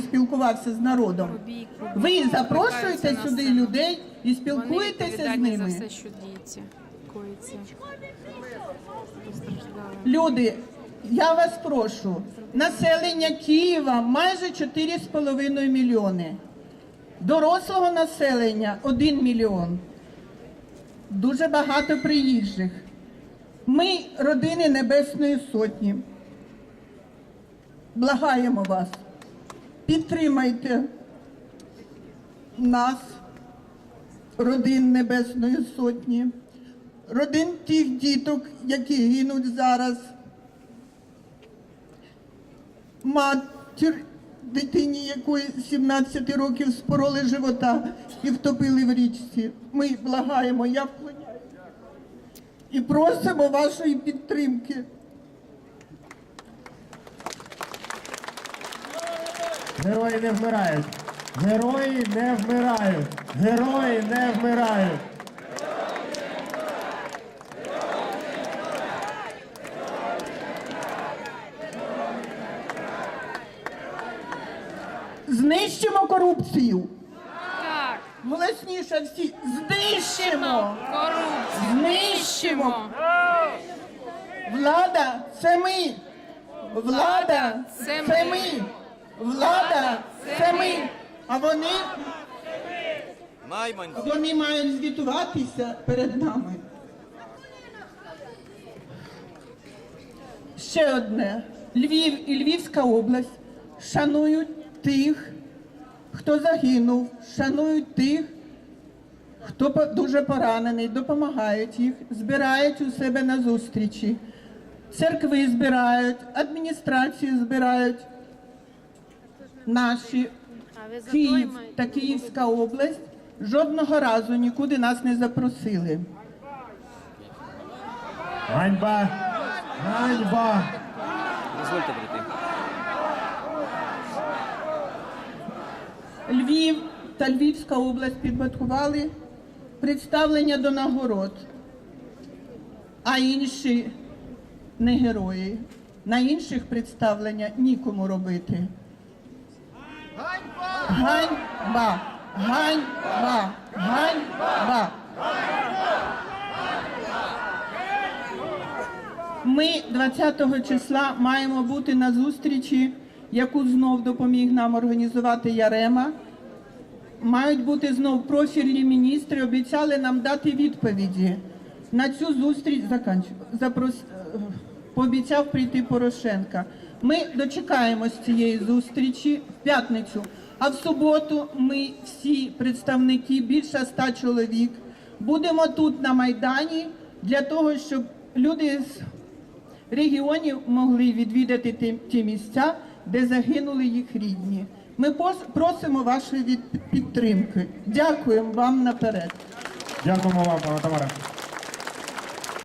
спілкувався з народом. Ви запрошуєте сюди людей і спілкуєтеся з ними. Люди, я вас прошу, населення Києва майже 4,5 мільйони. Дорослого населення 1 мільйон. Дуже багато приїжджих. Ми родини Небесної Сотні. Благаємо вас, підтримайте нас, родин Небесної Сотні, родин тих діток, які гинуть зараз. Матір дитині, якої 17 років спороли живота і втопили в річці. Ми благаємо, я вклоняюся. І просимо вашої підтримки. Герої не вмирають. Герої не вмирають. Герої не вмирають. Знищимо корупцію. Так, Голосніше всі знищимо. корупцію. Знищимо. Влада це ми. Влада це ми. ми. Влада це ми. А вони, Найманці. вони мають звітуватися перед нами. Ще одне. Львів і Львівська область шанують тих, хто загинув, шанують тих, хто дуже поранений, допомагають їх, збирають у себе на зустрічі. Церкви збирають, адміністрації збирають. Наші Київ та Київська область жодного разу нікуди нас не запросили. Ганьба! Ганьба! Дозвольте прийти. Львів та Львівська область підготували представлення до нагород, а інші не герої. На інших представлення нікому робити. Ганьба! Ганьба! Ганьба! Ми 20 числа маємо бути на зустрічі, яку знов допоміг нам організувати Ярема. Мають бути знов профільні міністри, обіцяли нам дати відповіді. На цю зустріч запрос, пообіцяв прийти Порошенка. Ми дочекаємось цієї зустрічі в п'ятницю. А в суботу ми всі представники, більше ста чоловік, будемо тут на Майдані для того, щоб люди з регіонів могли відвідати ті, місця, де загинули їх рідні. Ми просимо вашої підтримки. Дякуємо вам наперед. Дякуємо вам, пане.